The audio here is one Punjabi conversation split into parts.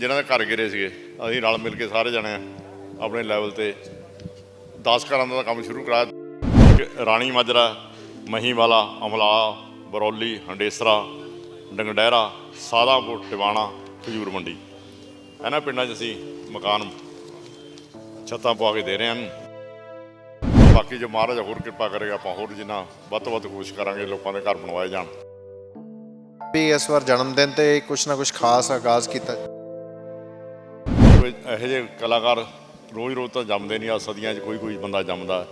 ਜਿਨ੍ਹਾਂ ਦੇ ਘਰ ਗਿਰੇ ਸੀਗੇ, ਅਸੀਂ ਰਲ ਮਿਲ ਕੇ ਸਾਰੇ ਜਣੇ ਆਪਣੇ ਲੈਵਲ ਤੇ 10 ਘਰਾਂ ਦਾ ਕੰਮ ਸ਼ੁਰੂ ਕਰਾਇਆ। ਰਾਣੀ ਮਾਜਰਾ, ਮਹੀਵਾਲਾ, ਅਮਲਾ, ਬਰੌਲੀ, ਹੰਡੇਸਰਾ ਡੰਗਡਹਿਰਾ ਸਾਦਾਪੁਰ, ਟਿਵਾਣਾ, ਖਜੂਰ ਮੰਡੀ। ਇਹਨਾਂ ਪਿੰਡਾਂ 'ਚ ਅਸੀਂ ਮਕਾਨ ਛੱਤਾਂ ਪਵਾ ਕੇ ਦੇ ਰਹੇ ਹਾਂ ਬਾਕੀ ਜੋ ਮਹਾਰਾਜ ਹੋਰ ਕਿਰਪਾ ਕਰੇਗਾ, ਆਪਾਂ ਹੋਰ ਜਿੰਨਾ ਵੱਧ ਤੋਂ ਵੱਧ ਕੋਸ਼ਿਸ਼ ਕਰਾਂਗੇ ਲੋਕਾਂ ਦੇ ਘਰ ਬਣਵਾਏ ਜਾਣ। ਵੀ ਇਸ ਵਾਰ ਜਨਮ ਦਿਨ ਤੇ ਕੁਛ ਨਾ ਕੁਛ ਖਾਸ ਆਗਾਜ਼ ਕੀਤਾ। ਕੋਈ ਇਹੋ ਜਿਹੇ ਕਲਾਕਾਰ ਰੋਜ਼ ਰੋਜ਼ ਤਾਂ ਜੰਮਦੇ ਨਹੀਂ ਆ, ਸਦੀਆਂ 'ਚ ਕੋਈ ਕੋਈ ਬੰਦਾ ਜੰਮਦਾ।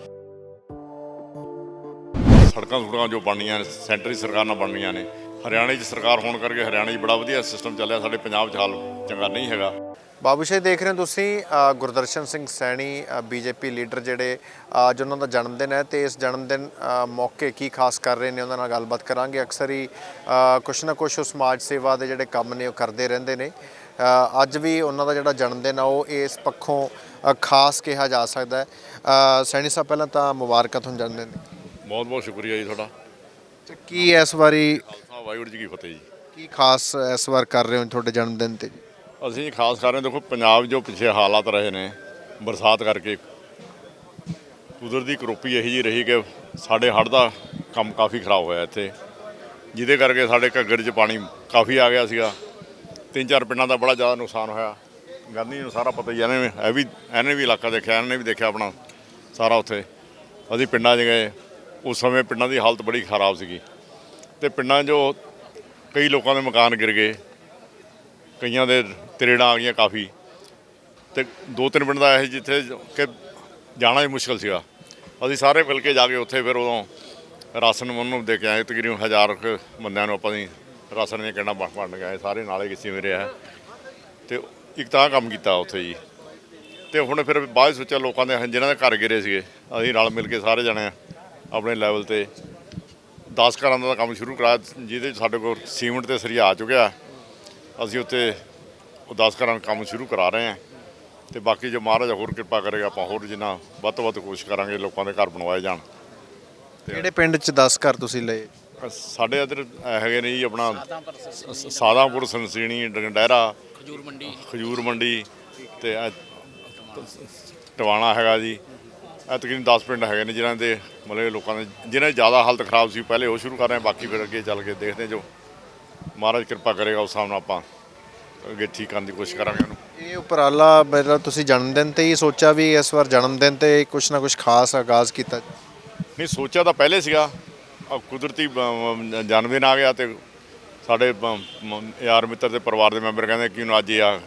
ਸੜਕਾਂ ਸੁੜਕਾਂ ਜੋ ਬਣਨੀਆਂ ਨੇ, ਸੈਂਟਰੀ ਸਰਕਾਰ ਨਾਲ ਬਣਨੀਆਂ ਨੇ, ਹਰਿਆਣੇ 'ਚ ਸਰਕਾਰ ਹੋਣ ਕਰਕੇ ਹਰਿਆਣੇ 'ਚ ਬੜਾ ਵਧੀਆ ਸਿਸਟਮ ਚੱਲਿਆ, ਸਾਡੇ ਪੰਜਾਬ 'ਚ ਹਾਲ ਚੰਗਾ ਨਹੀਂ ਹੈਗਾ। ਬਾਬੂ ਦੇਖ ਰਹੇ ਹੋ ਤੁਸੀਂ ਗੁਰਦਰਸ਼ਨ ਸਿੰਘ ਸੈਣੀ ਬੀਜੇਪੀ ਲੀਡਰ ਜਿਹੜੇ ਅੱਜ ਉਹਨਾਂ ਦਾ ਜਨਮ ਦਿਨ ਹੈ ਤੇ ਇਸ ਜਨਮ ਦਿਨ ਮੌਕੇ ਕੀ ਖਾਸ ਕਰ ਰਹੇ ਨੇ ਉਹਨਾਂ ਨਾਲ ਗੱਲਬਾਤ ਕਰਾਂਗੇ। ਅਕਸਰ ਹੀ ਕੁਛ ਨਾ ਕੁਛ ਸਮਾਜ ਸੇਵਾ ਦੇ ਜਿਹੜੇ ਕੰਮ ਨੇ ਉਹ ਕਰਦੇ ਰਹਿੰਦੇ ਨੇ। ਅੱਜ ਵੀ ਉਹਨਾਂ ਦਾ ਜਿਹੜਾ ਜਨਮ ਦਿਨ ਆ ਉਹ ਇਸ ਪੱਖੋਂ ਖਾਸ ਕਿਹਾ ਜਾ ਸਕਦਾ ਹੈ। ਸੈਣੀ ਸਾਹਿਬ ਪਹਿਲਾਂ ਤਾਂ ਮੁਬਾਰਕਾਂ ਤੁਹਾਨੂੰ ਜਨਮ ਦਿਨ ਦੀ ਬਹੁਤ ਬਹੁਤ ਸ਼ੁਕਰੀਆ ਜੀ ਤੁਹਾਡਾ। ਤੇ ਕੀ ਇਸ ਵਾਰੀ ਖਾਲਸਾ ਵਾਹਿਗੁਰੂ ਜੀ ਕੀ ਫਤਿਹ ਜੀ। ਕੀ ਖਾਸ ਇਸ ਵਾਰ ਕਰ ਰਹੇ ਹੋ ਤੁਹਾਡੇ ਜਨਮ ਦਿਨ ਤੇ ਅਸੀਂ ਖਾਸ ਕਰ ਰਹੇ ਦੇਖੋ ਪੰਜਾਬ ਜੋ ਪਿੱਛੇ ਹਾਲਾਤ ਰਹੇ ਨੇ ਬਰਸਾਤ ਕਰਕੇ ਕੁਦਰਤੀ ਕਰੋਪੀ ਇਹੀ ਜੀ ਰਹੀ ਕਿ ਸਾਡੇ ਹੜ੍ਹ ਦਾ ਕੰਮ ਕਾਫੀ ਖਰਾਬ ਹੋਇਆ ਇੱਥੇ ਜਿਹਦੇ ਕਰਕੇ ਸਾਡੇ ਘੱਗਰ 'ਚ ਪਾਣੀ ਕਾਫੀ ਆ ਗਿਆ ਸੀਗਾ। ਤਿੰਨ ਚਾਰ ਪਿੰਡਾਂ ਦਾ ਬੜਾ ਜ਼ਿਆਦਾ ਨੁਕਸਾਨ ਹੋਇਆ। ਗਾਂਧੀ ਨੂੰ ਸਾਰਾ ਪਤਾ ਹੀ ਇਹਨੇ ਵੀ- ਇਹ ਵੀ ਇਹਨੇ ਵੀ ਇਲਾਕਾ ਦੇਖਿਆ ਇਹਨੇ ਵੀ ਦੇਖਿਆ ਆਪਣਾ ਸਾਰਾ ਉੱਥੇ। ਅਸੀਂ ਪਿੰਡਾਂ 'ਚ ਗਏ, ਉਸ ਸਮੇਂ ਪਿੰਡਾਂ ਦੀ ਹਾਲਤ ਬੜੀ ਖਰਾਬ ਸੀਗੀ। ਤੇ ਪਿੰਡਾਂ 'ਚੋਂ ਕਈ ਲੋਕਾਂ ਦੇ ਮਕਾਨ ਗਿਰ ਗਏ। ਕਈਆਂ ਦੇ ਤਰੇੜਾਂ ਆ ਗਈਆਂ ਕਾਫੀ। ਤੇ ਦੋ ਤਿੰਨ ਪਿੰਡ ਦਾ ਇਹ ਜਿੱਥੇ ਕਿ ਜਾਣਾ ਹੀ ਮੁਸ਼ਕਲ ਸੀਗਾ। ਅਸੀਂ ਸਾਰੇ ਮਿਲ ਕੇ ਜਾ ਕੇ ਉੱਥੇ ਫਿਰ ਉਦੋਂ ਰਾਸ਼ਨ ਉਹਨੂੰ ਦੇ ਕੇ ਆਏ, ਤਕਰੀਬਨ ਹਜ਼ਾਰ ਬੰਦਿਆਂ ਨੂੰ ਆਪਾਂ ਦੀ ਰਾਸ਼ਨ ਦੀਆਂ ਕਿੰਨਾ ਵੰਡ ਵੰਡ ਗਏ ਸਾਰੇ ਨਾਲੇ ਕਿਸੇ ਮੇਰੇ ਆ। ਤੇ ਇੱਕ ਤਾਂ ਕੰਮ ਕੀਤਾ ਉੱਥੇ ਜੀ। ਤੇ ਹੁਣ ਫਿਰ ਬਾਅਦ ਸੋਚਿਆ ਲੋਕਾਂ ਦੇ ਜਿਨ੍ਹਾਂ ਦੇ ਘਰ ਗਿਰੇ ਸੀਗੇ, ਅਸੀਂ ਰਲ ਮਿਲ ਕੇ ਸਾਰੇ ਜਣੇ ਆਪਣੇ ਲੈਵਲ ਤੇ। 10 ਘਰਾਂ ਦਾ ਕੰਮ ਸ਼ੁਰੂ ਕਰਾਇਆ, ਜਿਹਦੇ ਸਾਡੇ ਕੋਲ ਸੀਮੈਂਟ ਤੇ ਸਰੀਆ ਆ ਚੁੱਕਿਆ। ਅਸੀਂ ਉੱਤੇ ਉਹ 10 ਘਰਾਂ ਕੰਮ ਸ਼ੁਰੂ ਕਰਾ ਰਹੇ ਹਾਂ ਤੇ ਬਾਕੀ ਜੋ ਮਹਾਰਾਜ ਹੋਰ ਕਿਰਪਾ ਕਰੇਗਾ, ਆਪਾਂ ਹੋਰ ਜਿੰਨਾ ਵੱਧ ਤੋਂ ਵੱਧ ਕੋਸ਼ਿਸ਼ ਕਰਾਂਗੇ ਲੋਕਾਂ ਦੇ ਘਰ ਬਣਵਾਏ ਜਾਣ। ਕਿਹੜੇ ਪਿੰਡ 'ਚ 10 ਘਰ ਤੁਸੀਂ ਲਏ? ਸਾਡੇ ਇੱਧਰ ਹੈਗੇ ਨੇ ਜੀ ਆਪਣਾ ਸਾਦਾਪੁਰ ਸੰਸੀਣੀ ਡੰਗਡਹਿਰਾ ਖਜੂਰ ਮੰਡੀ। ਖਜੂਰ ਮੰਡੀ ਤੇ ਟਵਾਣਾ ਹੈਗਾ ਜੀ। ਇਹ ਤਕਰੀਬਨ 10 ਪਿੰਡ ਹੈਗੇ ਨੇ ਜਿਨ੍ਹਾਂ ਦੇ ਮਤਲਬ ਲੋਕਾਂ ਦੇ ਜਿਨ੍ਹਾਂ ਦੀ ਜ਼ਿਆਦਾ ਹਾਲਤ ਖਰਾਬ ਸੀ ਪਹਿਲੇ ਉਹ ਸ਼ੁਰੂ ਕਰ ਰਹੇ ਬਾਕੀ ਫਿਰ ਅੱਗੇ ਚੱਲ ਕੇ ਦੇਖਦੇ ਜੋ ਮਹਾਰਾਜ ਕਿਰਪਾ ਕਰੇਗਾ ਉਸ ਹਿਸਾਬ ਨਾਲ ਆਪਾਂ ਅੱਗੇ ਠੀਕ ਕਰਨ ਦੀ ਕੋਸ਼ਿਸ਼ ਕਰਾਂਗੇ ਉਹਨੂੰ। ਇਹ ਉਪਰਾਲਾ ਮੇਰਾ ਤੁਸੀਂ ਜਨਮ ਦਿਨ ਤੇ ਹੀ ਸੋਚਿਆ ਵੀ ਇਸ ਵਾਰ ਜਨਮ ਦਿਨ ਤੇ ਕੁਛ ਨਾ ਕੁਛ ਖਾਸ ਆਗਾਜ਼ ਕੀਤਾ? ਨਹੀਂ ਸੋਚਿਆ ਤਾਂ ਪਹਿਲੇ ਸੀਗਾ। ਆਹ ਕੁਦਰਤੀ ਬ- ਜਨਮ ਦਿਨ ਆ ਗਿਆ ਤੇ ਸਾਡੇ ਯਾਰ ਮਿੱਤਰ ਤੇ ਪਰਿਵਾਰ ਦੇ ਮੈਂਬਰ ਕਹਿੰਦੇ ਕਿ ਹੁਣ ਅੱਜ ਇਹ ਆ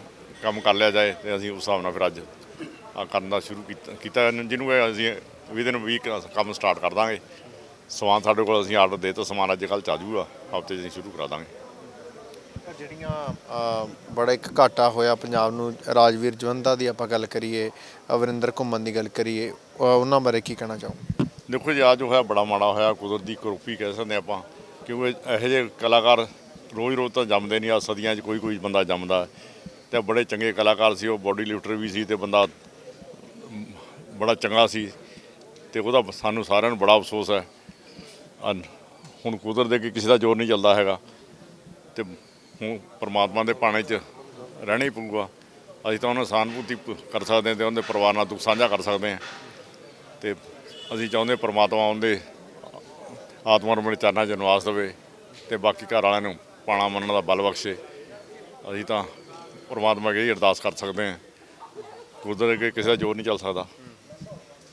ਕੰਮ ਕਰ ਲਿਆ ਜਾਏ ਤੇ ਅਸੀਂ ਉਸ ਹਿਸਾਬ ਨਾਲ ਫਿਰ ਅੱਜ ਆ ਕਰਨ ਦਾ ਸ਼ੁਰੂ ਕੀਤਾ ਕੀਤਾ ਜਿਹਨੂੰ ਅਸੀਂ ਵਿਦਨ ਵੀਕ ਕੰਮ ਸਟਾਰਟ ਕਰ ਦਾਂਗੇ। ਸਮਾਨ ਸਾਡੇ ਕੋਲ ਅਸੀਂ ਆਰਡਰ ਦੇ ਤਾ ਸਮਾਨ ਅੱਜ ਕੱਲ੍ਹ ਚੱਲ ਜੂਗਾ ਹਫ਼ਤੇ 'ਚ ਅਸੀਂ ਸ਼ੁਰੂ ਕਰਾ ਦਾਂਗੇ। ਜਿਹੜੀਆਂ ਅ, ਬੜਾ ਇੱਕ ਘਾਟਾ ਹੋਇਆ ਪੰਜਾਬ ਨੂੰ ਰਾਜਵੀਰ ਜਵੰਦਾ ਦੀ ਆਪਾਂ ਗੱਲ ਕਰੀਏ ਅਵਰਿੰਦਰ ਘੁੰਮਣ ਦੀ ਗੱਲ ਕਰੀਏ ਉਹਨਾਂ ਬਾਰੇ ਕੀ ਕਹਿਣਾ ਚਾਹੋ ਦੇਖੋ ਜੀ ਆ ਜੋ ਹੋਇਆ, ਬੜਾ ਮਾੜਾ ਹੋਇਆ, ਕੁਦਰਤੀ ਕਰੋਪੀ ਕਹਿ ਸਕਦੇ ਆਪਾਂ, ਕਿਉਂਕਿ ਇਹੋ ਜਿਹੇ ਕਲਾਕਾਰ ਰੋਜ਼ ਰੋਜ਼ ਤਾਂ ਜੰਮਦੇ ਨਹੀਂ ਆ ਸਦੀਆਂ 'ਚ ਕੋਈ ਕੋਈ ਬੰਦਾ ਜੰਮਦਾ। ਤੇ ਬੜੇ ਚੰਗੇ ਕਲਾਕਾਰ ਸੀ, ਉਹ ਬੋਡੀ ਲਿਫਟਰ ਵੀ ਸੀ ਤੇ ਬੰਦਾ ਬੜਾ ਚੰਗਾ ਸੀ। ਤੇ ਉਹਦਾ ਸਾਨੂੰ ਸਾਰਿਆਂ ਨੂੰ ਬੜਾ ਅਫਸੋਸ ਹੈ। ਹੁਣ ਕੁਦਰਤ ਦੇ ਅੱਗੇ ਕਿਸੇ ਦਾ ਜ਼ੋਰ ਨਹੀਂ ਚੱਲਦਾ ਹੈਗਾ। ਤੇ ਹੁਣ ਪਰਮਾਤਮਾ ਦੇ ਭਾਣੇ 'ਚ ਰਹਿਣਾ ਹੀ ਪਊਗਾ। ਅਸੀਂ ਤਾਂ ਉਹਨਾਂ ਸਾਨਭੂਤੀ ਪ- ਕਰ ਸਕਦੇ ਹਾਂ ਤੇ ਉਹਦੇ ਪਰਿਵਾਰ ਨਾਲ ਦੁੱਖ ਸਾਂਝਾ ਕਰ ਸਕਦੇ ਹਾਂ। ਤੇ ਅਸੀਂ ਚਾਹੁੰਦੇ ਪ੍ਰਮਾਤਮਾ ਉਹਦੇ ਆਤਮਾ ਆਪਣੇ ਚਰਨਾਂ 'ਚ ਨਿਵਾਸ ਦੇਵੇ ਤੇ ਬਾਕੀ ਘਰ ਵਾਲਿਆਂ ਨੂੰ ਪਾਣਾ ਮੰਨਣ ਦਾ ਬਲ ਬਖਸ਼ੇ। ਅਸੀਂ ਤਾਂ ਪ੍ਰਮਾਤਮਾ ਅੱਗੇ ਹੀ ਅਰਦਾਸ ਕਰ ਸਕਦੇ ਹਾਂ। ਕੁਦਰਤ ਅੱਗੇ ਕਿਸੇ ਦਾ ਜ਼ੋਰ ਨਹੀਂ ਚੱਲ ਸਕਦਾ।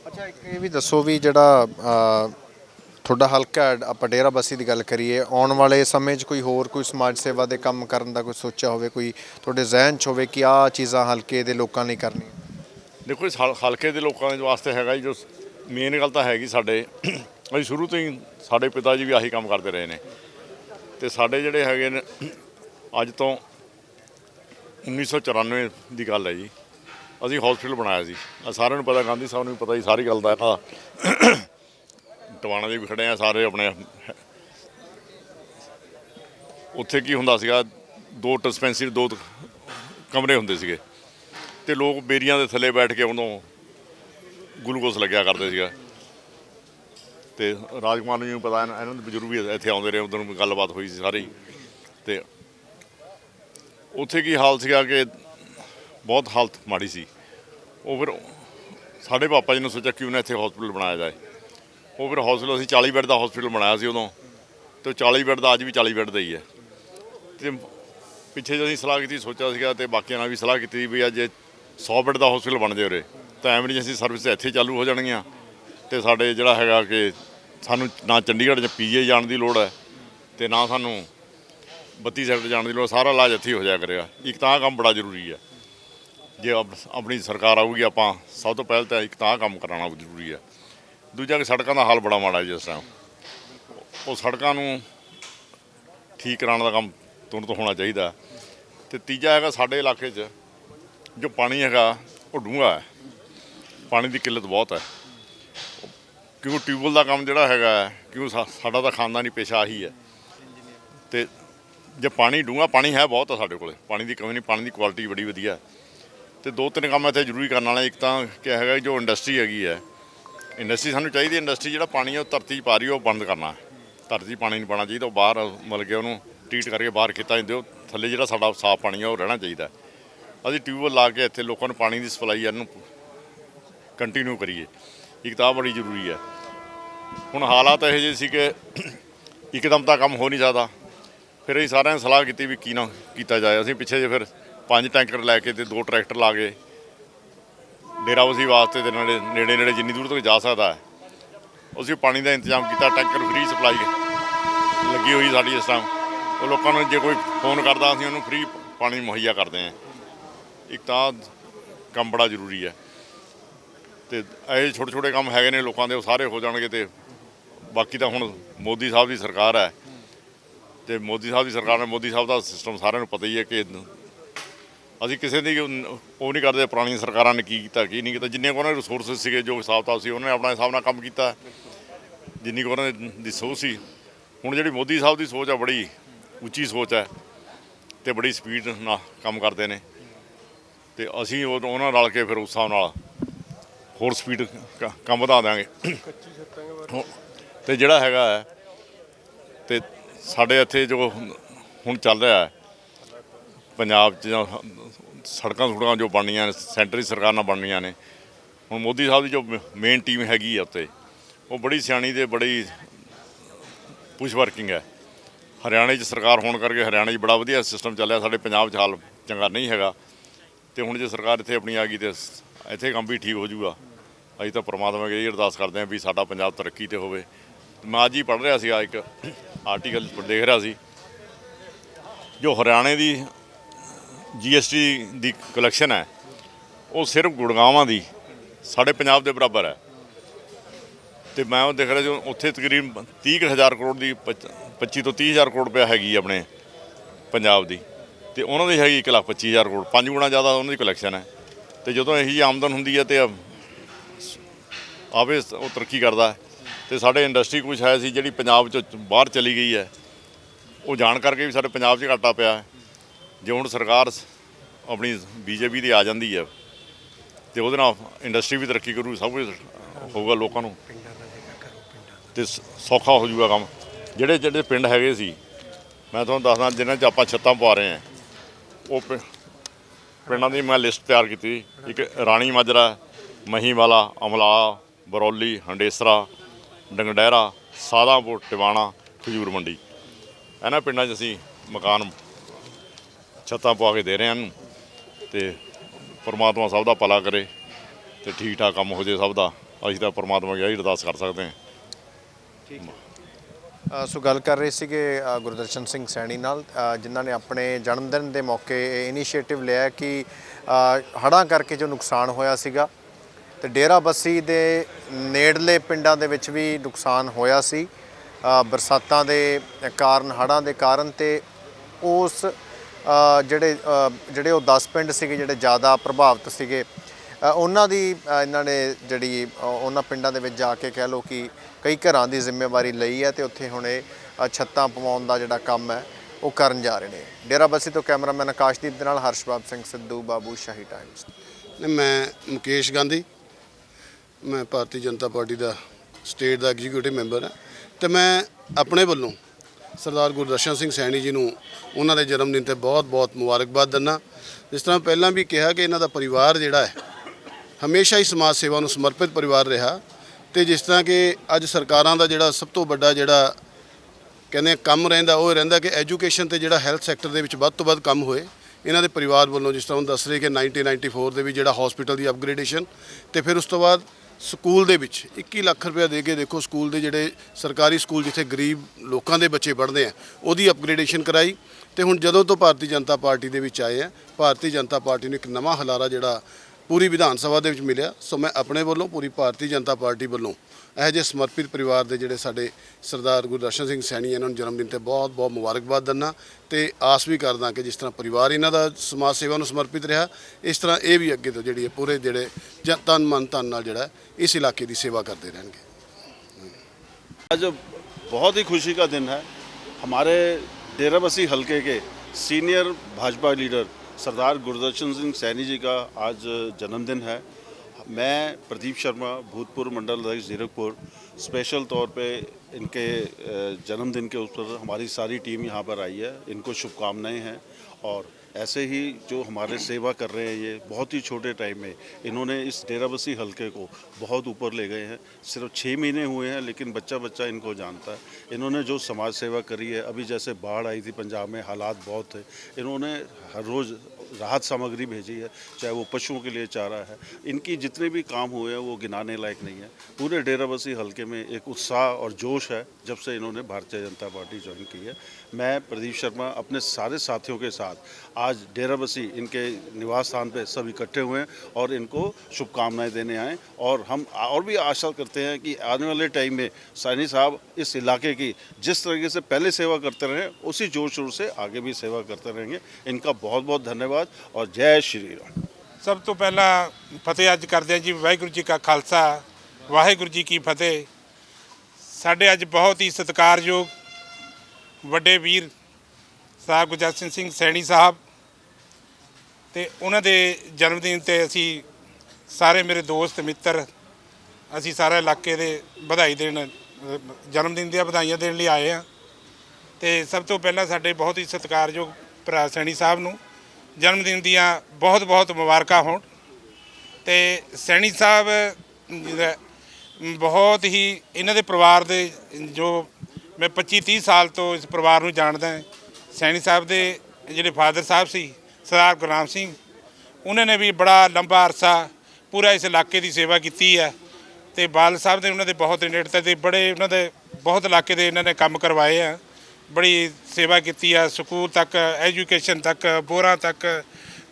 ਅੱਛਾ ਇੱਕ ਇਹ ਵੀ ਦੱਸੋ ਵੀ ਜਿਹੜਾ ਤੁਹਾਡਾ ਹਲਕਾ ਆਪਾਂ ਡੇਰਾ ਬੱਸੀ ਦੀ ਗੱਲ ਕਰੀਏ ਆਉਣ ਵਾਲੇ ਸਮੇਂ 'ਚ ਕੋਈ ਹੋਰ ਕੋਈ ਸਮਾਜ ਸੇਵਾ ਦੇ ਕੰਮ ਕਰਨ ਦਾ ਕੋਈ ਸੋਚਿਆ ਹੋਵੇ ਕੋਈ ਤੁਹਾਡੇ ਜ਼ਿਹਨ 'ਚ ਹੋਵੇ ਕਿ ਆਹ ਚੀਜ਼ਾਂ ਹਲਕੇ ਦੇ ਲੋਕਾਂ ਲਈ ਕਰਨੀਆਂ? ਦੇਖੋ ਇਸ ਹਲ- ਹਲਕੇ ਦੇ ਲੋਕਾਂ ਦੇ ਵਾਸਤੇ ਹੈਗਾ ਜੀ ਜੋ ਮੇਨ ਗੱਲ ਤਾਂ ਹੈਗੀ ਸਾਡੇ, ਅਸੀਂ ਸ਼ੁਰੂ ਤੋਂ ਹੀ ਸਾਡੇ ਪਿਤਾ ਜੀ ਵੀ ਆਹੀ ਕੰਮ ਕਰਦੇ ਰਹੇ ਨੇ। ਤੇ ਸਾਡੇ ਜਿਹੜੇ ਹੈਗੇ ਨੇ, ਅੱਜ ਤੋਂ 1994 ਦੀ ਗੱਲ ਹੈ ਜੀ। ਅਸੀਂ ਹਸਪੀਟਲ ਬਣਾਇਆ ਸੀ। ਆਹ ਸਾਰਿਆਂ ਨੂੰ ਪਤਾ, ਗਾਂਧੀ ਸਾਹਿਬ ਨੂੰ ਵੀ ਪਤਾ ਜੀ ਸਾਰੀ ਗੱਲ ਦਾ ਆ ਟਵਾਣਾ ਦੇ ਵੀ ਖੜੇ ਆ ਸਾਰੇ ਆਪਣੇ। ਉੱਥੇ ਕੀ ਹੁੰਦਾ ਸੀਗਾ, ਦੋ ਡਿਸਪੈਂਸਰੀ ਦੋ ਕਮਰੇ ਹੁੰਦੇ ਸੀਗੇ। ਤੇ ਲੋਕ ਬੇਰੀਆਂ ਦੇ ਥੱਲੇ ਬੈਠ ਕੇ ਉਦੋਂ ਗਲੂਕੋਸ ਲੱਗਿਆ ਕਰਦੇ ਸੀਗਾ। ਤੇ ਰਾਜਕੁਮਾਰ ਨੂੰ ਵੀ ਪਤਾ, ਇਹਨਾਂ ਦੇ ਬਜ਼ੁਰਗ ਵੀ ਇੱਥੇ ਆਉਂਦੇ ਰਹੇ ਉਦੋਂ ਗੱਲਬਾਤ ਹੋਈ ਸੀ ਸਾਰੀ। ਤੇ ਉੱਥੇ ਕੀ ਹਾਲ ਸੀਗਾ ਕਿ ਬਹੁਤ ਹਾਲਤ ਮਾੜੀ ਸੀ। ਉਹ ਫਿਰ ਸਾਡੇ ਪਾਪਾ ਜੀ ਨੇ ਸੋਚਿਆ ਕਿਉਂ ਨਾ ਇੱਥੇ ਹਸਪੀਟਲ ਬਣਾਇਆ ਜਾਏ। ਉਹ ਫਿਰ ਹਸਪੀਟਲ ਅਸੀਂ 40 ਬੈੱਡ ਦਾ ਹਸਪੀਟਲ ਬਣਾਇਆ ਸੀ ਉਦੋਂ। ਤੇ ਉਹ 40 ਬੈੱਡ ਦਾ ਅੱਜ ਵੀ 40 ਬੈੱਡ ਦਾ ਹੀ ਹੈ। ਤੇ ਪਿੱਛੇ ਜਦੋਂ ਅਸੀਂ ਸਲਾਹ ਕੀਤੀ, ਸੋਚਿਆ ਸੀਗਾ ਤੇ ਬਾਕੀਆਂ ਨਾਲ ਵੀ ਸਲਾਹ ਕੀਤੀ ਵੀ ਅੱਜ 100 ਬੈੱਡ ਦਾ ਹਸਪੀਟਲ ਬਣ ਜਾਏ ਉਰੇ। ਤਾਂ ਐਮਰਜੈਂਸੀ ਸਰਵਿਸ ਇੱਥੇ ਚਾਲੂ ਹੋ ਜਾਣਗੀਆਂ। ਤੇ ਸਾਡੇ ਜਿਹੜਾ ਹੈਗਾ ਕਿ ਸਾਨੂੰ ਨਾ ਚੰਡੀਗੜ੍ਹ 'ਚ ਪੀਜੀ ਜਾਣ ਦੀ ਲੋੜ ਹੈ ਤੇ ਨਾ ਸਾਨੂੰ 32 ਸੈਕਟਰ ਜਾਣ ਦੀ ਲੋੜ, ਸਾਰਾ ਇਲਾਜ ਇੱਥੇ ਹੀ ਹੋ ਜਾਇਆ ਕਰੇਗਾ। ਇੱਕ ਤਾਂ ਕੰਮ ਬੜਾ ਜ਼ਰੂਰੀ ਹੈ। ਜੇ ਆਪ- ਆਪਣੀ ਸਰਕਾਰ ਆਊਗੀ, ਆਪਾਂ ਸਭ ਤੋਂ ਪਹਿਲ ਤਾਂ ਇੱਕ ਤਾਂ ਕੰਮ ਕਰਾਉਣਾ ਜ਼ਰੂਰੀ ਹੈ। ਦੂਜਾ ਕਿ ਸੜਕਾਂ ਦਾ ਹਾਲ ਬੜਾ ਮਾੜਾ ਜਿਸ ਟਾਈਮ ਉਹ ਸੜਕਾਂ ਨੂੰ ਠੀਕ ਕਰਾਉਣ ਦਾ ਕੰਮ ਤੁਰੰਤ ਹੋਣਾ ਚਾਹੀਦਾ। ਤੇ ਤੀਜਾ ਹੈਗਾ ਸਾਡੇ ਇਲਾਕੇ 'ਚ, ਜੋ ਪਾਣੀ ਹੈਗਾ, ਉਹ ਡੂੰਘਾ ਹੈ। ਪਾਣੀ ਦੀ ਕਿੱਲਤ ਬਹੁਤ ਹੈ। ਕਿਉਂਕਿ ਟਿਊਬਵੈੱਲ ਦਾ ਕੰਮ ਜਿਹੜਾ ਹੈਗਾ ਹੈ, ਕਿਉਂਕਿ ਸਾ- ਸਾਡਾ ਤਾਂ ਖਾਨਦਾਨੀ ਪੇਸ਼ਾ ਆਹੀ ਹੈ। ਤੇ ਜੇ ਪਾਣੀ ਡੂੰਘਾ ਪਾਣੀ ਹੈ ਬਹੁਤ ਆ ਸਾਡੇ ਕੋਲੇ। ਪਾਣੀ ਦੀ ਕਮੀ ਨਹੀਂ ਪਾਣੀ ਦੀ ਕੁਆਲਿਟੀ ਬੜੀ ਵਧੀਆ ਹੈ। ਤੇ ਦੋ ਤਿੰਨ ਕੰਮ ਇੱਥੇ ਜ਼ਰੂਰੀ ਕਰਨ ਵਾਲੇ ਇੱਕ ਤਾਂ ਕਿ ਹੈਗਾ ਜੋ ਇੰਡਸਟਰੀ ਹੈਗੀ ਹੈ। ਇੰਡਸਟਰੀ ਸਾਨੂੰ ਚਾਹੀਦੀ ਇੰਡਸਟਰੀ ਜਿਹੜਾ ਪਾਣੀ ਹੈ ਉਹ ਧਰਤੀ 'ਚ ਪਾ ਰਹੀ ਉਹ ਬੰਦ ਕਰਨਾ। ਧਰਤੀ 'ਚ ਪਾਣੀ ਨਹੀਂ ਪਾਣਾ ਚਾਹੀਦਾ ਉਹ ਬਾਹਰ ਮਤਲਬ ਕਿ ਉਹਨੂੰ ਟ੍ਰੀਟ ਕਰਕੇ ਬਾਹਰ ਖੇਤਾਂ ਜਾਂਦੇ ਉਹ ਥੱਲੇ ਜਿਹੜਾ ਸਾਡਾ ਸਾਫ਼ ਪਾਣੀ ਆ ਉਹ ਰਹਿਣਾ ਚਾਹੀਦਾ ਅਸੀਂ ਟਿਊਬਵੈੱਲ ਲਾ ਕੇ ਇੱਥੇ ਲੋਕਾਂ ਨੂੰ ਪਾਣੀ ਦੀ ਸਪਲਾਈ ਇਹਨੂੰ ਕੰਟੀਨਿਊ ਕਰੀਏ। ਇੱਕ ਤਾਂ ਬੜੀ ਜ਼ਰੂਰੀ ਹੈ। ਹੁਣ ਹਾਲਾਤ ਇਹੋ ਜਿਹੇ ਸੀ ਕਿ ਇੱਕਦਮ ਤਾਂ ਕੰਮ ਹੋ ਨਹੀਂ ਸਕਦਾ। ਫਿਰ ਅਸੀਂ ਸਾਰਿਆਂ ਨੇ ਸਲਾਹ ਕੀਤੀ ਵੀ ਕੀ ਨਾ ਕੀਤਾ ਜਾਏ। ਅਸੀਂ ਪਿੱਛੇ ਜੇ ਫਿਰ ਪੰਜ ਟੈਂਕਰ ਲੈ ਕੇ ਤੇ ਦੋ ਟਰੈਕਟਰ ਲਾ ਕੇ ਡੇਰਾਬੱਸੀ ਵਾਸਤੇ ਤੇ ਨੇੜੇ ਨੇੜੇ ਨੇੜੇ ਜਿੰਨੀ ਦੂਰ ਤੱਕ ਜਾ ਸਕਦਾ ਹੈ। ਅਸੀਂ ਪਾਣੀ ਦਾ ਇੰਤਜ਼ਾਮ ਕੀਤਾ, ਟੈਂਕਰ ਫ੍ਰੀ ਸਪਲਾਈ ਲੱਗੀ ਹੋਈ ਸਾਡੀ ਇਸ ਟਾਈਮ ਉਹ ਲੋਕਾਂ ਨੂੰ ਜੇ ਕੋਈ ਫੋਨ ਕਰਦਾ, ਅਸੀਂ ਉਹਨੂੰ ਫ੍ਰੀ ਪਾਣੀ ਮੁਹੱਈਆ ਕਰਦੇ ਹਾਂ। ਇੱਕ ਤਾਂ ਕੰਮ ਬੜਾ ਜ਼ਰੂਰੀ ਹੈ। ਤੇ ਇਹ ਛੋਟੇ ਛੋਟੇ ਕੰਮ ਹੈਗੇ ਨੇ ਲੋਕਾਂ ਦੇ, ਉਹ ਸਾਰੇ ਹੋ ਜਾਣਗੇ ਤੇ ਬਾਕੀ ਤਾਂ ਹੁਣ ਮੋਦੀ ਸਾਹਿਬ ਦੀ ਸਰਕਾਰ ਹੈ। ਤੇ ਮੋਦੀ ਸਾਹਿਬ ਦੀ ਸਰਕਾਰ ਨੇ, ਮੋਦੀ ਸਾਹਿਬ ਦਾ ਸਿਸਟਮ ਸਾਰਿਆਂ ਨੂੰ ਪਤਾ ਹੀ ਹੈ ਕਿ ਅਸੀਂ ਕਿਸੇ ਦੀ ਉਹ ਨਹੀਂ ਕਰਦੇ, ਪੁਰਾਣੀਆਂ ਸਰਕਾਰਾਂ ਨੇ ਕੀ ਕੀਤਾ, ਕੀ ਨਹੀਂ ਕੀਤਾ। ਜਿੰਨੇ ਕੁ ਉਹਨਾਂ ਦੇ ਰਿਸੋਰਸਸ ਸੀਗੇ, ਜੋ ਹਿਸਾਬ ਕਿਤਾਬ ਸੀ, ਉਹਨਾਂ ਨੇ ਆਪਣਾ ਹਿਸਾਬ ਨਾਲ ਕੰਮ ਕੀਤਾ। ਜਿੰਨੀ ਕੁ ਉਹਨਾਂ ਦੀ ਸੋਚ ਸੀ। ਹੁਣ ਜਿਹੜੀ ਮੋਦੀ ਸਾਹਿਬ ਦੀ ਸੋਚ ਆ, ਬੜੀ ਉੱਚੀ ਸੋਚ ਹੈ ਤੇ ਬੜੀ ਸਪੀਡ ਨਾਲ ਕੰਮ ਕਰਦੇ ਨੇ। ਤੇ ਅਸੀਂ ਉਹ- ਉਹਨਾਂ ਨਾਲ ਕੇ ਫਿਰ ਉਸ ਹਿਸਾਬ ਨਾਲ ਹੋਰ ਸਪੀਡ ਕੰਮ ਵਧਾ ਦਾਂਗੇ ਹੋ- ਤੇ ਜਿਹੜਾ ਹੈਗਾ ਹੈ, ਤੇ ਸਾਡੇ ਇੱਥੇ ਜੋ ਹੁਣ ਚੱਲ ਰਿਹਾ ਹੈ, ਪੰਜਾਬ 'ਚ ਜਾਂ ਸੜਕਾਂ ਸੁੜਕਾਂ ਜੋ ਬਣਨੀਆਂ ਨੇ, ਸੈਂਟਰੀ ਸਰਕਾਰ ਨਾਲ ਬਣਨੀਆਂ ਨੇ, ਹੁਣ ਮੋਦੀ ਸਾਹਿਬ ਦੀ ਜੋ ਮੇਨ ਟੀਮ ਹੈਗੀ ਆ ਉੱਤੇ ਉਹ ਬੜੀ ਸਿਆਣੀ ਤੇ ਬੜੀ ਪੁਸ਼ ਵਰਕਿੰਗ ਹੈ। ਹਰਿਆਣੇ 'ਚ ਸਰਕਾਰ ਹੋਣ ਕਰਕੇ ਹਰਿਆਣੇ 'ਚ ਬੜਾ ਵਧੀਆ ਸਿਸਟਮ ਚੱਲਿਆ ਸਾਡੇ ਪੰਜਾਬ 'ਚ ਹਾਲ ਚੰਗਾ ਨਹੀਂ ਹੈਗਾ। ਤੇ ਹੁਣ ਜੇ ਸਰਕਾਰ ਇੱਥੇ ਆਪਣੀ ਆ ਗਈ ਤੇ ਇੱਥੇ ਕੰਮ ਵੀ ਠੀਕ ਹੋ ਜਾਊਗਾ ਅਸੀਂ ਤਾਂ ਪ੍ਰਮਾਤਮਾ ਅੱਗੇ ਇਹ ਅਰਦਾਸ ਕਰਦੇ ਹਾਂ ਵੀ ਸਾਡਾ ਪੰਜਾਬ ਤਰੱਕੀ ਤੇ ਹੋਵੇ। ਮੈਂ ਅੱਜ ਹੀ ਪੜ੍ਹ ਰਿਹਾ ਸੀ ਇੱਕ ਆਰਟੀਕਲ ਦੇਖ ਰਿਹਾ ਸੀ, ਜੋ ਹਰਿਆਣੇ ਦੀ ਜੀਐਸਟੀ ਦੀ ਕਲੈਕਸ਼ਨ ਹੈ, ਉਹ ਸਿਰਫ ਗੁੜਗਾਵਾਂ ਦੀ, ਸਾਡੇ ਪੰਜਾਬ ਦੇ ਬਰਾਬਰ ਹੈ। ਤੇ ਮੈਂ ਉਹ ਦੇਖ ਰਿਹਾ ਜੋ ਉੱਥੇ ਤਕਰੀਬਨ 30000 ਕਰੋੜ ਦੀ, ਪੱਚ- 25 ਤੋਂ 30000 ਕਰੋੜ ਰੁਪਇਆ ਹੈਗੀ ਆਪਣੇ ਪੰਜਾਬ ਦੀ। ਤੇ ਉਹਨਾਂ ਦੀ ਹੈਗੀ 1 ਲੱਖ 25000 ਕਰੋੜ, ਪੰਜ ਗੁਣਾ ਜ਼ਿਆਦਾ ਉਹਨਾਂ ਦੀ ਕਲੈਕਸ਼ਨ ਹੈ। ਤੇ ਜਦੋਂ ਇਹੀ ਜਿਹੀ ਆਮਦਨ ਹੁੰਦੀ ਹੈ ਤੇ ਆਪੇ ਉਹ ਤਰੱਕੀ ਕਰਦਾ ਹੈ। ਤੇ ਸਾਡੇ ਇੰਡਸਟਰੀ ਕੁਝ ਹੈ ਸੀ ਜਿਹੜੀ ਪੰਜਾਬ ਚੋਂ ਬਾਹਰ ਚਲੀ ਗਈ ਹੈ। ਉਹ ਜਾਣ ਕਰਕੇ ਵੀ ਸਾਡੇ ਪੰਜਾਬ 'ਚ ਘਾਟਾ ਪਿਆ ਜੇ ਹੁਣ ਸਰਕਾਰ ਸ- ਆਪਣੀ ਬੀਜੇਪੀ ਦੀ ਆ ਜਾਂਦੀ ਹੈ, ਤੇ ਉਹਦੇ ਨਾਲ ਇੰਡਸਟਰੀ ਵੀ ਤਰੱਕੀ ਕਰੂ ਸਭ ਕੁਝ ਹੋਊਗਾ ਲੋਕਾਂ ਨੂੰ। ਤੇ ਸੌਖਾ ਹੋ ਜਾਊਗਾ ਕੰਮ। ਜਿਹੜੇ ਜਿਹੜੇ ਪਿੰਡ ਹੈਗੇ ਸੀ, ਮੈਂ ਤੁਹਾਨੂੰ ਦੱਸਦਾ, ਜਿਨ੍ਹਾਂ 'ਚ ਆਪਾਂ ਛੱਤਾਂ ਪਵਾ ਰਹੇ ਹਾਂ, ਉਹ ਪਿੰ- ਪਿੰਡਾਂ ਦੀ ਮੈਂ ਲਿਸਟ ਤਿਆਰ ਕੀਤੀ। ਇੱਕ ਰਾਣੀ ਮਾਜਰਾ, ਮਹੀਵਾਲਾ, ਅਮਲਾ ਬਰੌਲੀ ਹੰਡੇਸਰਾ ਡੰਗਡਹਿਰਾ ਸਾਦਾਪੁਰ ਟਿਵਾਣਾ ਖਜੂਰ ਮੰਡੀ। ਇਹਨਾਂ ਪਿੰਡਾਂ 'ਚ ਅਸੀਂ ਮਕਾਨ ਛੱਤਾਂ ਪਵਾ ਕੇ ਦੇ ਰਹੇ ਹਨ ਤੇ ਪਰਮਾਤਮਾ ਸਭ ਦਾ ਭਲਾ ਕਰੇ ਤੇ ਠੀਕ ਠਾਕ ਕੰਮ ਹੋ ਜੇ ਸਭ ਦਾ। ਅਸੀਂ ਤਾਂ ਪਰਮਾਤਮਾ ਅੱਗੇ ਇਹੀ ਅਰਦਾਸ ਕਰ ਸਕਦੇ ਹਾਂ। ਅ, ਸੋ ਗੱਲ ਕਰ ਰਹੇ ਸੀਗੇ ਗੁਰਦਰਸ਼ਨ ਸਿੰਘ ਸੈਣੀ ਨਾਲ ਜਿਨ੍ਹਾਂ ਨੇ ਆਪਣੇ ਜਨਮ ਦਿਨ ਦੇ ਮੌਕੇ ਇਹ ਇਨੀਸ਼ੀਏਟਿਵ ਲਿਆ ਕਿ ਅ, ਹੜ੍ਹਾਂ ਕਰਕੇ ਜੋ ਨੁਕਸਾਨ ਹੋਇਆ ਸੀਗਾ ਤੇ ਡੇਰਾ ਬੱਸੀ ਦੇ ਨੇੜਲੇ ਪਿੰਡਾਂ ਦੇ ਵਿੱਚ ਵੀ ਨੁਕਸਾਨ ਹੋਇਆ ਸੀ। ਬਰਸਾਤਾਂ ਦੇ ਕਾਰਨ, ਹੜ੍ਹਾਂ ਦੇ ਕਾਰਨ ਤੇ ਉਸ ਜਿਹੜੇ ਜਿਹੜੇ ਉਹ 10 ਪਿੰਡ ਸੀਗੇ, ਜਿਹੜੇ ਜ਼ਿਆਦਾ ਪ੍ਰਭਾਵਿਤ ਸੀਗੇ ਉਹਨਾਂ ਦੀ ਇਹਨਾਂ ਨੇ ਜਿਹੜੀ ਉਹਨਾਂ ਪਿੰਡਾਂ ਦੇ ਵਿੱਚ ਜਾ ਕੇ ਕਹਿ ਲਓ ਕਿ ਕਈ ਘਰਾਂ ਦੀ ਜ਼ਿੰਮੇਵਾਰੀ ਲਈ ਹੈ ਤੇ ਉੱਥੇ ਹੁਣ ਇਹ ਛੱਤਾਂ ਪਵਾਉਣ ਦਾ ਜਿਹੜਾ ਕੰਮ ਹੈ, ਉਹ ਕਰਨ ਜਾ ਰਹੇ ਨੇ। ਡੇਰਾ ਬੱਸੀ ਤੋਂ ਕੈਮਰਾਮੈਨ ਆਕਾਸ਼ਦੀਪ ਦੇ ਨਾਲ ਹਰਸ਼ਬਾਬ ਸਿੰਘ ਸਿੱਧੂ, ਬਾਬੂ ਸ਼ਾਹੀ ਟਾਈਮਸ ਮੈਂ ਮੁਕੇਸ਼ ਗਾਂਧੀ। ਮੈਂ ਭਾਰਤੀ ਜਨਤਾ ਪਾਰਟੀ ਦਾ ਸਟੇਟ ਦਾ ਐਗਜ਼ੀਕਿਊਟਿਵ ਮੈਂਬਰ ਹਾਂ ਤੇ ਮੈਂ ਆਪਣੇ ਵੱਲੋਂ ਸਰਦਾਰ ਗੁਰਦਰਸ਼ਨ ਸਿੰਘ ਸੈਣੀ ਜੀ ਨੂੰ ਉਹਨਾਂ ਦੇ ਜਨਮ ਦਿਨ ਤੇ ਬਹੁਤ-ਬਹੁਤ ਮੁਬਾਰਕਬਾਦ ਦਿੰਦਾ ਜਿਸ ਤਰ੍ਹਾਂ ਪਹਿਲਾਂ ਵੀ ਕਿਹਾ ਕਿ ਇਹਨਾਂ ਦਾ ਪਰਿਵਾਰ ਜਿਹੜਾ ਹੈ, ਹਮੇਸ਼ਾ ਹੀ ਸਮਾਜ ਸੇਵਾ ਨੂੰ ਸਮਰਪਿਤ ਪਰਿਵਾਰ ਰਿਹਾ ਤੇ ਜਿਸ ਤਰ੍ਹਾਂ ਕਿ ਅੱਜ ਸਰਕਾਰਾਂ ਦਾ ਜਿਹੜਾ ਸਭ ਤੋਂ ਵੱਡਾ ਜਿਹੜਾ ਕਹਿੰਦੇ ਕੰਮ ਰਹਿੰਦਾ, ਉਹ ਰਹਿੰਦਾ ਕਿ ਐਜੂਕੇਸ਼ਨ ਤੇ ਜਿਹੜਾ ਹੈਲਥ ਸੈਕਟਰ ਦੇ ਵਿੱਚ ਵੱਧ ਤੋਂ ਵੱਧ ਕੰਮ ਹੋਏ। ਇਹਨਾਂ ਦੇ ਪਰਿਵਾਰ ਵੱਲੋਂ ਜਿਸ ਤਰ੍ਹਾਂ ਉਹ ਦੱਸ ਰਹੇ ਕਿ 1994 ਦੇ ਵਿੱਚ ਜਿਹੜਾ ਹਸਪੀਟਲ ਦੀ ਅਪਗ੍ਰੇਡੇਸ਼ਨ ਤੇ ਫਿਰ ਉਸ ਤੋਂ ਬਾਅਦ ਸਕੂਲ ਦੇ ਵਿੱਚ 21 ਲੱਖ ਰੁਪਏ ਦੇ ਕੇ ਦੇਖੋ ਸਕੂਲ ਦੇ ਜਿਹੜੇ ਸਰਕਾਰੀ ਸਕੂਲ ਜਿੱਥੇ ਗਰੀਬ ਲੋਕਾਂ ਦੇ ਬੱਚੇ ਪੜ੍ਹਦੇ ਆ, ਉਹਦੀ ਅਪਗ੍ਰੇਡੇਸ਼ਨ ਕਰਾਈ ਤੇ ਹੁਣ ਜਦੋਂ ਤੋਂ ਭਾਰਤੀ ਜਨਤਾ ਪਾਰਟੀ ਦੇ ਵਿੱਚ ਆਏ ਆ, ਭਾਰਤੀ ਜਨਤਾ ਪਾਰਟੀ ਨੂੰ ਇੱਕ ਨਵਾਂ ਹਲਾਰਾ ਜਿਹੜਾ ਪੂਰੀ ਵਿਧਾਨ ਸਭਾ ਦੇ ਵਿੱਚ ਮਿਲਿਆ, ਸੋ ਮੈਂ ਆਪਣੇ ਵੱਲੋਂ ਪੂਰੀ ਭਾਰਤੀ ਜਨਤਾ ਪਾਰਟੀ ਵੱਲੋਂ ਇਹੋ ਜਿਹੇ ਸਮਰਪਿਤ ਪਰਿਵਾਰ ਦੇ ਜਿਹੜੇ ਸਾਡੇ ਸਰਦਾਰ ਗੁਰਦਰਸ਼ਨ ਸਿੰਘ ਸੈਣੀ ਇਹਨਾਂ ਨੂੰ ਜਨਮ ਦਿਨ ਤੇ ਬਹੁਤ ਬਹੁਤ ਮੁਬਾਰਕਬਾਦ ਦਿੰਦਾ ਤੇ ਆਸ ਵੀ ਕਰਦਾ ਕਿ ਜਿਸ ਤਰ੍ਹਾਂ ਪਰਿਵਾਰ ਇਹਨਾਂ ਦਾ ਸਮਾਜ ਸੇਵਾ ਨੂੰ ਸਮਰਪਿਤ ਰਿਹਾ ਇਸ ਤਰ੍ਹਾਂ ਇਹ ਵੀ ਅੱਗੇ ਤੋਂ ਜਿਹੜੀ ਹੈ ਪੂਰੇ ਜਿਹੜੇ ਜਨ ਤਨ ਮਨ ਧਨ ਨਾਲ ਜਿਹੜਾ ਹੈ ਇਸ ਇਲਾਕੇ ਦੀ ਸੇਵਾ ਕਰਦੇ ਰਹਿਣਗੇ आज बहुत ही खुशी का दिन है हमारे डेराबसी हलके के सीनियर भाजपा लीडर सरदार गुरदर्शन सिंह सैनी जी का आज जन्मदिन है मैं प्रदीप शर्मा, भूतपूर्व मंडल अध्यक्ष जीरकपुर स्पेशल तौर पे इनके जन्मदिन के ऊपर हमारी सारी टीम यहाँ पर आई है। इनको शुभकामनाएँ हैं और ऐसे ही जो हमारे सेवा कर रहे हैं ये बहुत ही छोटे टाइम में इन्होंने इस डेराबसी हलके को बहुत ऊपर ले गए हैं। सिर्फ़ छः महीने हुए हैं, लेकिन बच्चा बच्चा इनको जानता है। इन्होंने जो समाज सेवा करी है, अभी जैसे बाढ़ आई थी पंजाब में, हालात बहुत थे। इन्होंने हर रोज़ राहत सामग्री भेजी है, चाहे वो पशुओं के लिए चारा है। इनकी जितने भी काम हुए हैं, वो गिनाने लायक नहीं है। पूरे डेराबसी हल्के में एक उत्साह और जोश है, जब से इन्होंने भारतीय जनता पार्टी ज्वाइन की है। मैं प्रदीप शर्मा अपने सारे साथियों के साथ आज डेराबसी इनके निवास स्थान पे सब इकट्ठे हुए हैं और इनको शुभकामनाएं देने आए और हम और भी आशा करते हैं कि आने वाले टाइम में सैनी साहब इस इलाके की जिस तरीके से पहले सेवा करते रहे उसी जोर शोर से आगे भी सेवा करते रहेंगे इनका बहुत बहुत धन्यवाद और जय श्री राम ਸਭ ਤੋਂ ਪਹਿਲਾਂ ਫਤਿਹ ਅੱਜ ਕਰਦੇ ਹਾਂ ਜੀ ਵਾਹਿਗੁਰੂ ਜੀ ਕਾ ਖਾਲਸਾ ਵਾਹਿਗੁਰੂ ਜੀ ਕੀ ਫਤਿਹ ਸਾਡੇ ਅੱਜ ਬਹੁਤ ਹੀ ਸਤਿਕਾਰਯੋਗ ਵੱਡੇ ਵੀਰ ਸਾਹਿਬ ਗੁਰਜਸਨ ਸਿੰਘ ਸੈਣੀ ਸਾਹਿਬ ਤੇ ਉਹਨਾਂ ਦੇ ਜਨਮ ਦਿਨ ਤੇ ਅਸੀਂ ਸਾਰੇ ਮੇਰੇ ਦੋਸਤ, ਮਿੱਤਰ, ਅਸੀਂ ਸਾਰੇ ਇਲਾਕੇ ਦੇ ਵਧਾਈ ਦੇਣ ਜਨਮ ਦਿਨ ਦੀਆਂ ਵਧਾਈਆਂ ਦੇਣ ਲਈ ਆਏ ਆ ਤੇ ਸਭ ਤੋਂ ਪਹਿਲਾਂ ਸਾਡੇ ਬਹੁਤ ਹੀ ਸਤਿਕਾਰਯੋਗ ਭਰਾ ਸੈਣੀ ਸਾਹਿਬ ਨੂੰ ਜਨਮ ਦਿਨ ਦੀਆਂ ਬਹੁਤ ਬਹੁਤ ਮੁਬਾਰਕਾਂ ਹੋਣ। ਤੇ ਸੈਣੀ ਸਾਹਿਬ ਬਹੁਤ ਹੀ ਇਹਨਾਂ ਦੇ ਪਰਿਵਾਰ ਦੇ ਜੋ ਮੈਂ 25 30 ਸਾਲ ਤੋਂ ਇਸ ਪਰਿਵਾਰ ਨੂੰ ਜਾਣਦਾ ਹਾਂ। ਸੈਣੀ ਸਾਹਿਬ ਦੇ ਜਿਹੜੇ ਫਾਦਰ ਸਾਹਿਬ ਸੀ, ਸਰਦਾਰ ਗੁਰਨਾਮ ਸਿੰਘ, ਉਹਨਾਂ ਨੇ ਵੀ ਬੜਾ ਲੰਬਾ ਅਰਸਾ ਪੂਰਾ ਇਸ ਇਲਾਕੇ ਦੀ ਸੇਵਾ ਕੀਤੀ ਹੈ ਤੇ ਬਾਲ ਸਾਹਿਬ ਦੇ ਉਹਨਾਂ ਦੇ ਬਹੁਤ ਨੇੜਤਾ ਤੇ ਬੜੇ ਉਹਨਾਂ ਦੇ ਬਹੁਤ ਇਲਾਕੇ ਦੇ ਇਹਨਾਂ ਨੇ ਕੰਮ ਕਰਵਾਏ ਆ। ਬੜੀ ਸੇਵਾ ਕੀਤੀ ਆ, ਸਕੂਲ ਤੱਕ, ਐਜੂਕੇਸ਼ਨ ਤੱਕ, ਬੋਰਾਂ ਤੱਕ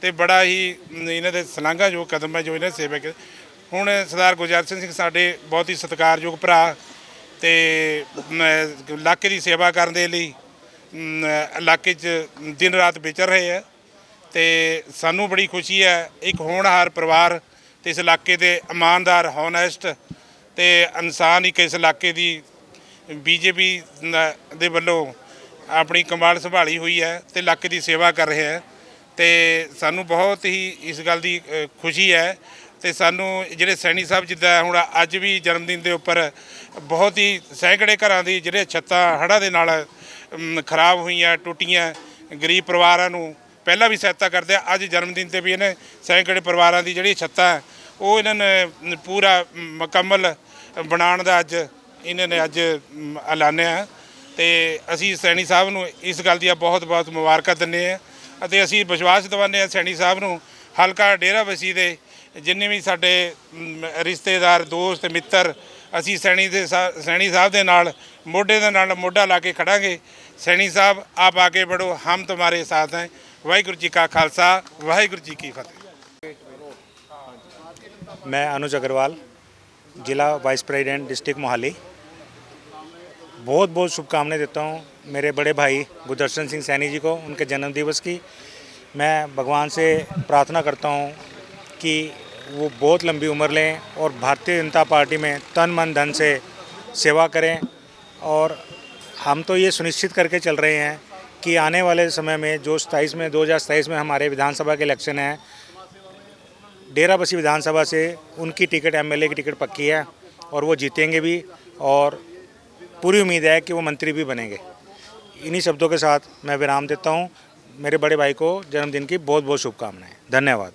ਤੇ ਬੜਾ ਹੀ ਇਹਨਾਂ ਦੇ ਸਲਾਘਾ ਜੋ ਕਦਮ ਹੈ ਜੋ ਇਹਨਾਂ ਸੇਵਾ ਕੀਤੀ। ਹੁਣ ਸਰਦਾਰ ਗੁਰਜੰਟ ਸਿੰਘ ਸਾਡੇ ਬਹੁਤ ਹੀ ਸਤਿਕਾਰਯੋਗ ਭਰਾ ਤੇ ਇਲਾਕੇ ਦੀ ਸੇਵਾ ਕਰਨ ਦੇ ਲਈ ਇਲਾਕੇ 'ਚ ਦਿਨ ਰਾਤ ਵਿਚਰ ਰਹੇ ਹੈ ਤੇ ਸਾਨੂੰ ਬੜੀ ਖੁਸ਼ੀ ਹੈ, ਇੱਕ ਹੋਣਹਾਰ ਪਰਿਵਾਰ ਤੇ ਇਸ ਇਲਾਕੇ ਦੇ ਇਮਾਨਦਾਰ ਹੋਨੈਸਟ ਤੇ ਇਨਸਾਨ ਇੱਕ ਇਸ ਇਲਾਕੇ ਦੀ ਬੀਜੇਪੀ ਦੇ ਵੱਲੋਂ ਆਪਣੀ ਕਮਾਲ ਸੰਭਾਲੀ ਹੋਈ ਹੈ ਤੇ ਇਲਾਕੇ ਦੀ ਸੇਵਾ ਕਰ ਰਿਹਾ ਹੈ ਤੇ ਸਾਨੂੰ ਬਹੁਤ ਹੀ ਇਸ ਗੱਲ ਦੀ ਖੁਸ਼ੀ ਹੈ ਤੇ ਸਾਨੂੰ ਜਿਹੜੇ ਸੈਣੀ ਸਾਹਿਬ ਜਿੱਦਾਂ ਹੁਣ ਅੱਜ ਵੀ ਜਨਮ ਦਿਨ ਦੇ ਉੱਪਰ ਬਹੁਤ ਹੀ ਸੈਂਕੜੇ ਘਰਾਂ ਦੀ ਜਿਹੜੇ ਛੱਤਾਂ ਹੜ੍ਹਾਂ ਦੇ ਨਾਲ ਖਰਾਬ ਹੋਈਆਂ, ਟੁੱਟੀਆਂ, ਗਰੀਬ ਪਰਿਵਾਰਾਂ ਨੂੰ ਪਹਿਲਾਂ ਵੀ ਸਹਾਇਤਾ ਕਰਦੇ ਆ, ਅੱਜ ਜਨਮ ਦਿਨ ਤੇ ਵੀ ਇਹਨੇ ਸੈਂਕੜੇ ਪਰਿਵਾਰਾਂ ਦੀ ਜਿਹੜੀ ਛੱਤਾਂ, ਉਹ ਇਹਨਾਂ ਨੇ ਪੂਰਾ ਮੁਕੰਮਲ ਬਣਾਉਣ ਦਾ ਅੱਜ ਇਹਨਾਂ ਨੇ ਅੱਜ ਐਲਾਨਿਆ ਤੇ ਅਸੀਂ ਸੈਣੀ ਸਾਹਿਬ ਨੂੰ ਇਸ ਗੱਲ ਦੀਆਂ ਬਹੁਤ ਬਹੁਤ ਮੁਬਾਰਕਾਂ ਦਿੰਦੇ ਆ ਅਤੇ ਅਸੀਂ ਵਿਸ਼ਵਾਸ ਦਿਵਾਉਂਦੇ ਆ ਸੈਣੀ ਸਾਹਿਬ ਨੂੰ, ਹਲਕਾ ਡੇਰਾ ਬਸੀ ਦੇ ਜਿੰਨੇ ਵੀ ਸਾਡੇ ਮ, ਰਿਸ਼ਤੇਦਾਰ ਦੋਸਤ ਮਿੱਤਰ ਅਸੀਂ ਸੈਣੀ ਦੇ ਸਾ- ਸੈਣੀ ਸਾਹਿਬ ਦੇ ਨਾਲ ਮੋਢੇ ਦੇ ਨਾਲ ਮੋਢਾ ਲਾ ਕੇ ਖੜਾਂਗੇ ਸੈਣੀ ਸਾਹਿਬ ਆਪ ਆਗੇ ਬੜੋ ਹਮ ਤੁਹਾਡੇ ਸਾਥ हैं ਵਾਹਿਗੁਰੂ ਜੀ ਕਾ ਖਾਲਸਾ ਵਾਹਿਗੁਰੂ ਜੀ ਕੀ ਫਤਿਹ मैं अनुज अग्रवाल जिला वाइस प्रेसिडेंट डिस्ट्रिक्ट मोहाली बहुत बहुत शुभकामनाएं देता हूँ मेरे बड़े भाई गुरदर्शन सिंह सैनी जी को उनके जन्म दिवस की मैं भगवान से प्रार्थना करता हूँ कि वो बहुत लंबी उम्र लें और भारतीय जनता पार्टी में तन मन धन से सेवा करें। और हम तो ये सुनिश्चित करके चल रहे हैं कि आने वाले समय में जो सताईस में, दो हज़ार सताईस में हमारे विधानसभा के इलेक्शन हैं डेरा बसी विधानसभा से उनकी टिकट, एमएलए की टिकट पक्की है और वो जीतेंगे भी और पूरी उम्मीद है कि वो मंत्री भी बनेंगे। इन्हीं शब्दों के साथ मैं विराम देता हूँ। मेरे बड़े भाई को जन्मदिन की बहुत बहुत शुभकामनाएँ। धन्यवाद।